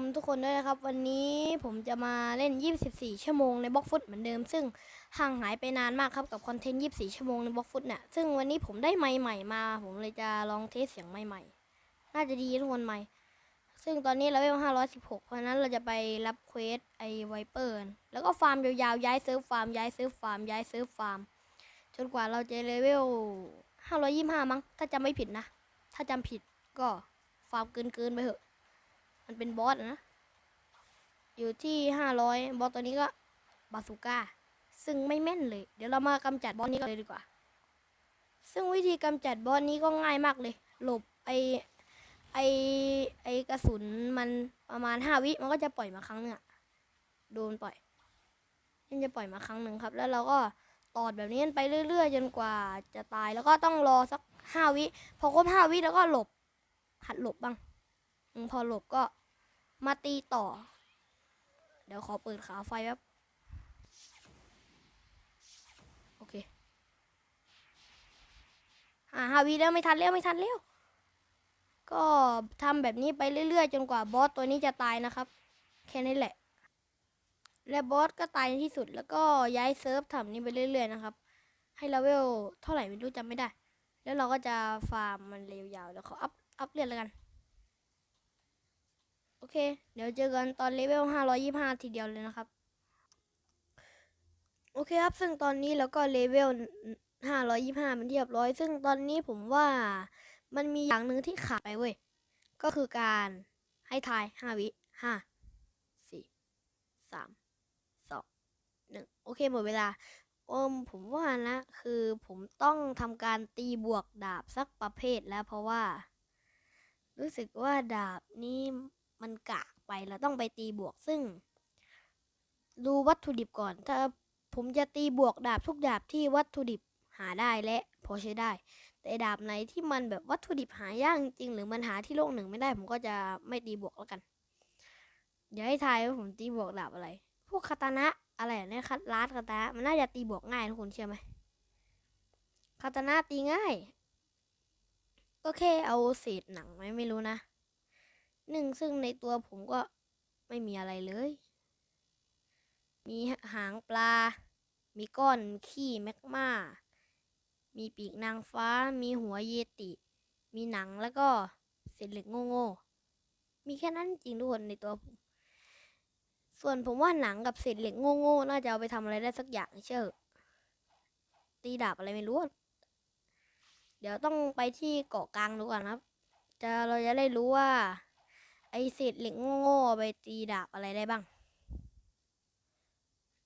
มทุกคนด้วยนะครับ วันนี้ผมจะมาเล่น 24 ชั่วโมงในบล็อกฟุตเหมือนเดิม ซึ่งห่างหายไปนานมากครับกับคอนเทนต์ 24 ชั่วโมงในบล็อกฟุตเนี่ยซึ่งวันนี้ผมได้ไมค์ใหม่มา ผมเลยจะลองเทสเสียงไมค์ใหม่ น่าจะดีทุกคนไมค์ซึ่งตอนนี้เราเวล516 เพราะฉะนั้นเราจะไปรับเควสไอไวเปอร์แล้วก็ฟาร์มยาวๆย้ายเซิร์ฟฟาร์มย้ายเซิร์ฟฟาร์มย้ายเซิร์ฟฟาร์มจนกว่าเราจะเลเวล525 มั้งถ้าจำไม่ผิดนะ ถ้าจำผิดก็ฟาร์มเกินๆไปเถอะ มันเป็นบอสนะ อยู่ที่ห้าร้อยบอสตัวนี้ก็บาซูก้า ซึ่งไม่แม่นเลย เดี๋ยวเรามากำจัดบอสนี้กันเลยดีกว่า ซึ่งวิธีกำจัดบอสนี้ก็ง่ายมากเลย หลบไอไอไอกระสุนมันประมาณห้าวิมันก็จะปล่อยมาครั้งหนึงอะโดนปล่อยมันจะปล่อยมาครั้งหนึ่งครับ แล้วเราก็ตอดแบบนี้ไปเรื่อย ๆ จนกว่าจะตายแล้วก็ต้องรอสักห้าวิ พอครบห้าวิแล้วก็หลบหัดหลบบ้าง พอหลบก็ มาตีต่อ เดี๋ยวขอเปิดขาไฟแป๊บ โอเคอ่าฮาวีแล้วไม่ทันแล้วไม่ทันแล้ว ก็ทำแบบนี้ไปเรื่อยๆ จนกว่าบอสตัวนี้จะตายนะครับ แค่นี้แหละ และบอสก็ตายในที่สุดแล้วก็ย้ายเซิร์ฟทำนี้ไปเรื่อยๆนะครับ ให้เลเวลเท่าไหร่ไม่รู้จำไม่ได้ แล้วเราก็จะฟาร์มมันเร็วยาวแล้วเขาอัพอัพเรียนแล้วกัน โอเค เดี๋ยวเจอกันตอนเลเวล525ทีเดียวเลยนะครับ โอเคครับ ซึ่งตอนนี้เราก็เลเวล525เป็นที่เรียบร้อย ซึ่งตอนนี้ผมว่ามันมีอย่างหนึ่งที่ขาดไปเว้ย ก็คือการให้ทาย5วิ5 4 3 2 1โอเคหมดเวลาอมผมว่านะ คือผมต้องทำการตีบวกดาบสักประเภทแล้วเพราะว่า รู้สึกว่าดาบนี้ มันกากไปเราต้องไปตีบวกซึ่ง ดูวัตถุดิบก่อน ถ้าผมจะตีบวกดาบทุกดาบที่วัตถุดิบหาได้และพอใช้ได้ แต่ดาบไหนที่มันแบบวัตถุดิบหายากจริงหรือมันหาที่โลกหนึ่งไม่ได้ผมก็จะไม่ตีบวกแล้วกันเดี๋ยวให้ทายว่าผมตีบวกดาบอะไร พวกคาตานะอะไรเนี่ยคัดลาดคาตานะมันน่าจะตีบวกง่ายทุกคนเชื่อไหมคาตานะตีง่าย ก็แค่เอาเศษหนังไหมไม่รู้นะ หนึ่งซึ่งในตัวผมก็ไม่มีอะไรเลย มีหางปลา มีก้อนขี้แมกมา มีปีกนางฟ้า มีหัวเยติ มีหนังแล้วก็เศษเหล็กโง่ๆ มีแค่นั้นจริงทุกคนในตัวผม ส่วนผมว่าหนังกับเศษเหล็กโง่ๆ น่าจะเอาไปทำอะไรได้สักอย่างเชื่อตีดาบอะไรไม่รู้ เดี๋ยวต้องไปที่เกาะกลางดูก่อนครับ จะเราจะได้รู้ว่า ไอเศษเหล็กโง่ๆเอไปตีดาบอะไรได้บ้าง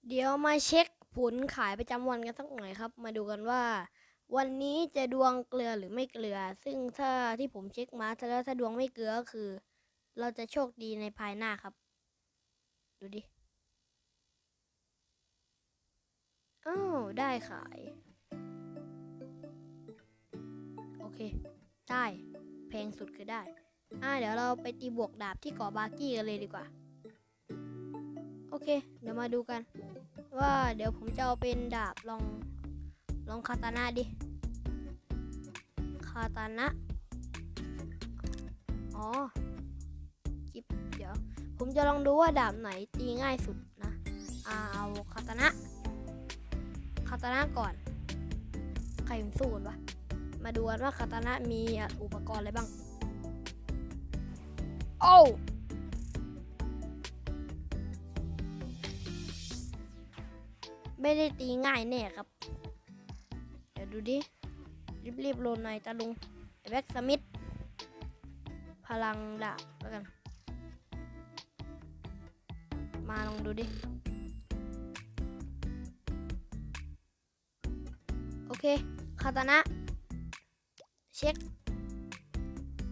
เดี๋ยวมาเช็คผลขายประจำวันกันสักหน่อยครับ มาดูกันว่า วันนี้จะดวงเกลือหรือไม่เกลือ ซึ่งถ้าที่ผมเช็คมาถ้าแล้วถ้าดวงไม่เกลือก็คือ เราจะโชคดีในภายหน้าครับ ดูดิอ้าวได้ขาย โอเค ได้ แพงสุดคือได้ อ่าเดี๋ยวเราไปตีบวกดาบที่เกาะบาร์กี้กันเลยดีกว่า โอเค เดี๋ยวมาดูกัน ว่าเดี๋ยวผมจะเอาเป็นดาบลองลองคาตานะดิคาตานะอ๋อคลิปเดี๋ยว ผมจะลองดูว่าดาบไหนตีง่ายสุดนะ เอาคาตานะคาตานะก่อน ใครมันสู้กันวะมาดูกันว่าคาตานะมีอุปกรณ์อะไรบ้าง โอ้ไม่ได้ตีง่ายแน่ครับ เดี๋ยวดูดิ รีบๆโหลดหน่อยตาลุงไอ้แบ็กสมิธพลังดาบแล้วกัน มาลองดูดิ โอเค คาตานะ เช็ค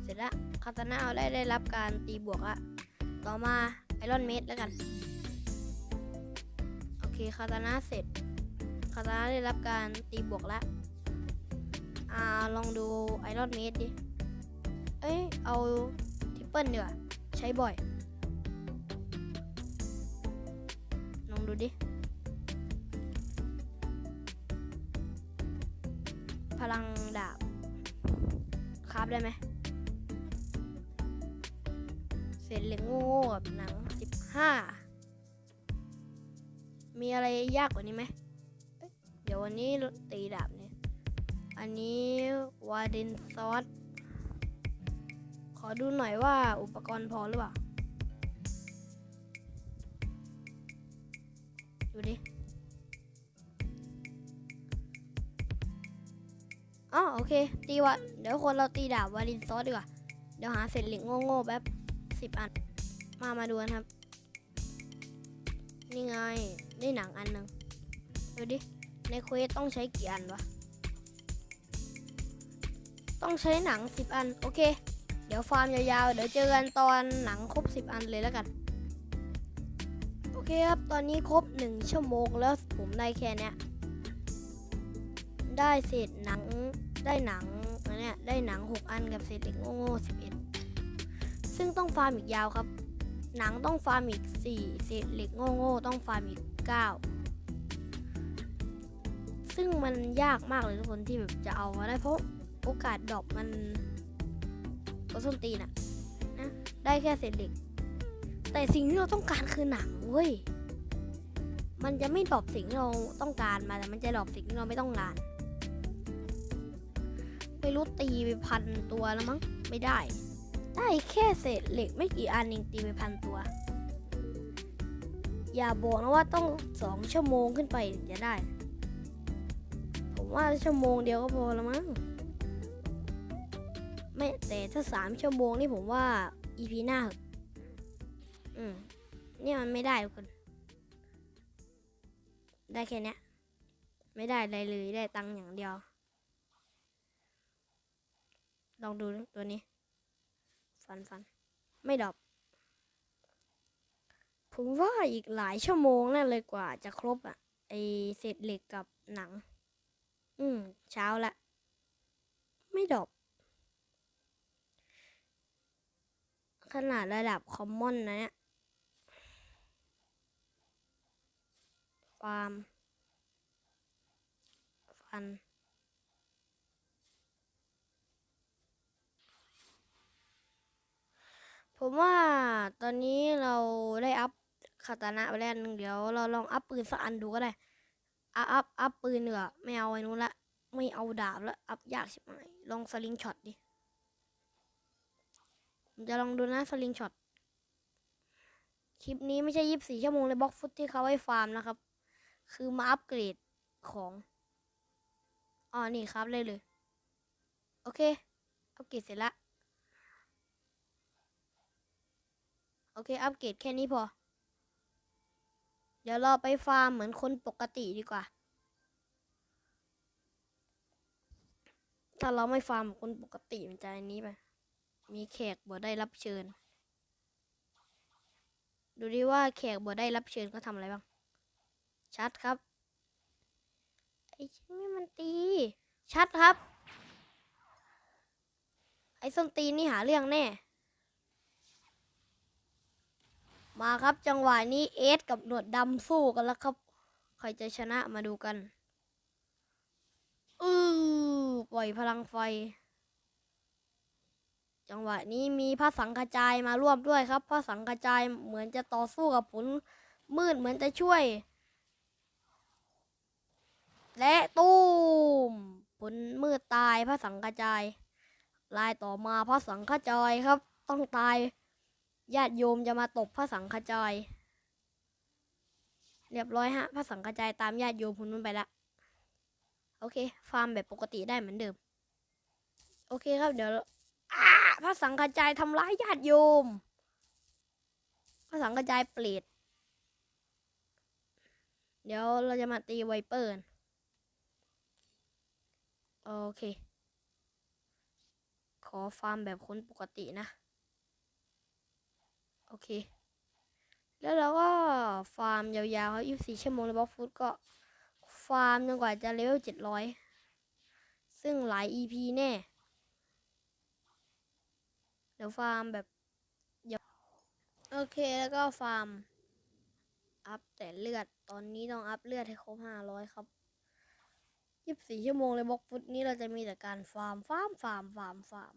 เสร็จแล้ว คาตานะเอาได้ได้รับการตีบวกอะต่อมาไอรอนเมดแล้วกัน โอเคคาตานะเสร็จคาตานะได้รับการตีบวกแล้วอ่าลองดูไอรอนเมดดิ เอ้ย เอาทิปเปิลดีกว่าใช้บ่อย ลองดูดิ พลังดาบคราบได้ไหม เสเศษเหล็กโง่ๆกับหนังสิบห้ามีอะไรยากกว่านี้ไหม เดี๋ยววันนี้ตีดาบเนี่ย อันนี้วาเดนซอส ขอดูหน่อยว่าอุปกรณ์พอหรือเปล่า ดูดิอ๋อโอเค ตีวะเดี๋ยวคนเราตีดาบวาดินซอสดีกว่า เดี๋ยวหาเศษเหล็กโง่ๆแบบ สิบอัน มามาดูกันครับ นี่ไงได้หนังอันหนึ่งดูดิ ในเควสต้องใช้กี่อันวะ ต้องใช้หนังสิบอัน โอเค เดี๋ยวฟาร์มยาวๆ เดี๋ยวเจอกันตอนหนังครบสิบอันเลยแล้วกัน โอเคครับ ตอนนี้ครบหนึ่งชั่วโมงแล้วผมได้แค่เนี้ย ได้เศษหนัง ได้หนังอันเนี้ย ได้หนัง6อันกับเศษเหล็กโง่ๆ11 ซึ่งต้องฟาร์มอีกยาวครับ หนังต้องฟาร์มอีก4เศษเหล็กโง่ๆต้องฟาร์มอีก 9 ซึ่งมันยากมากเลยทุกคนที่แบบจะเอามาได้เพราะโอกาสดอปมันก็ส้นตีนอะนะได้แค่เศษเหล็ก แต่สิ่งที่เราต้องการคือหนังเว้ยมันจะไม่ดรอปสิ่งที่เราต้องการมาแต่มันจะดรอปสิ่งที่เราไม่ต้องการไม่รู้ตีไปพันตัวแล้วมั้งไม่ได้ ได้แค่เศษเหล็กไม่กี่อันเองตีไปพันตัว อย่าบอกนะว่าต้องสองชั่วโมงขึ้นไปถึงจะได้ ผมว่าชั่วโมงเดียวก็พอแล้วมั้งไม่แต่ถ้าสามชั่วโมงนี่ผมว่า EP หน้าอืมเนี่ยมันไม่ได้ทุกคนได้แค่เนี้ยไม่ได้อะไรเลยได้ตังค์อย่างเดียว ลองดูตัวนี้ ฟันฟัน ไม่ดรอปผมว่าอีกหลายชั่วโมงนั่นเลยกว่าจะครบอะไอเศษเหล็กกับหนัง อืม เช้าละ ไม่ดรอปขนาดระดับคอมมอนนะเนี่ยฟาร์มฟัน ผมว่าตอนนี้เราได้อัพคาตานะไปแล้วนึงเดี๋ยวเราลองอัพปืนสักอันดูก็ได้อัพอัพอัพปืนเนือไม่เอาไอ้นู้นละไม่เอาดาบละอัพยากใช่ไหมลองสลิงช็อตดิผมจะลองดูนะสลิงช็อตคลิปนี้ไม่ใช่ยี่สิบสี่ชั่วโมงเลยบล็อกฟุตที่เขาให้ฟาร์มนะครับ คือมาอัปเกรดของอ๋อนี่ครับเลยเลย โอเค อัปเกรดเสร็จละ โอ เค อัปเกรดแค่นี้พอ เดี๋ยวเราไปฟาร์มเหมือนคนปกติดีกว่า ถ้าเราไม่ฟาร์มคนปกติมันจะอันนี้ไป มีแขกบ่ได้รับเชิญ ดูดิว่าแขกบ่ได้รับเชิญเขาทำอะไรบ้าง ชัดครับ ไอ้ชิ้นนี่มันตี ชัดครับ ไอ้ส้นตีนนี่หาเรื่องแน่ มาครับจังหวะนี้เอสกับหนวดดำสู้กันแล้วครับ ใครจะชนะมาดูกัน อือปล่อยพลังไฟ จังหวะนี้มีพระสังกระจายมาร่วมด้วยครับ พระสังกระจายเหมือนจะต่อสู้กับผลมืดเหมือนจะช่วย และตูมผลมืดตายพระสังกระจาย ลายต่อมาพระสังฆจายครับ ต้องตาย ญาติโยมจะมาตบพระสังฆจายเรียบร้อยฮะพระสังฆจายตามญาติโยมคนนู้นไปละโอเค ฟาร์มแบบปกติได้เหมือนเดิม โอเคครับเดี๋ยวอ้าพระสังฆจายทำร้ายญาติโยม พระสังฆจายเปรตเดี๋ยวเราจะมาตีไวเปอร์โอเค ขอฟาร์มแบบคนปกตินะ โอเค แล้วเราก็ฟาร์มยาวๆครับ24ชั่วโมงในบล็อกฟุตก็ฟาร์มจนกว่าจะเลเวล700ซึ่งหลาย EP แน่ เดี๋ยวฟาร์มแบบโอเคแล้วก็ฟาร์ม อัพแต่เลือด ตอนนี้ต้องอัพเลือดให้ครบ500ครับ24ชั่วโมงเลยบล็อกฟุตนี้เราจะมีแต่การฟาร์มฟาร์มฟาร์มฟาร์มฟาร์ม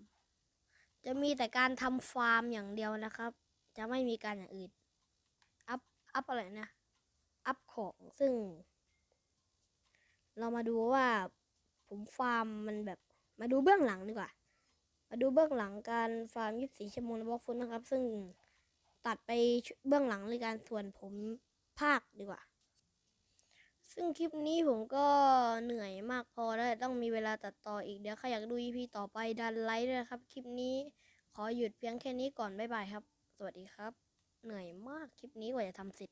จะมีแต่การทำฟาร์มอย่างเดียวนะครับ จะไม่มีการอย่างอื่น อัพ อัพอะไรนะ อัพของ ซึ่ง เรามาดูว่า ผมฟาร์มมันแบบ มาดูเบื้องหลังดีกว่า มาดูเบื้องหลังการฟาร์ม24ชั่วโมงในบล็อกฟุตนะครับ ซึ่งตัดไปเบื้องหลังในการส่วนผมภาคดีกว่า ซึ่งคลิปนี้ผมก็เหนื่อยมากพอแล้วต้องมีเวลาตัดต่ออีกเดี๋ยวใครอยากดู EP ต่อไปดันไลค์ด้วยครับ คลิปนี้ขอหยุดเพียงแค่นี้ก่อน บ๊ายบายครับ สวัสดีครับ เหนื่อยมากคลิปนี้กว่าจะทำเสร็จ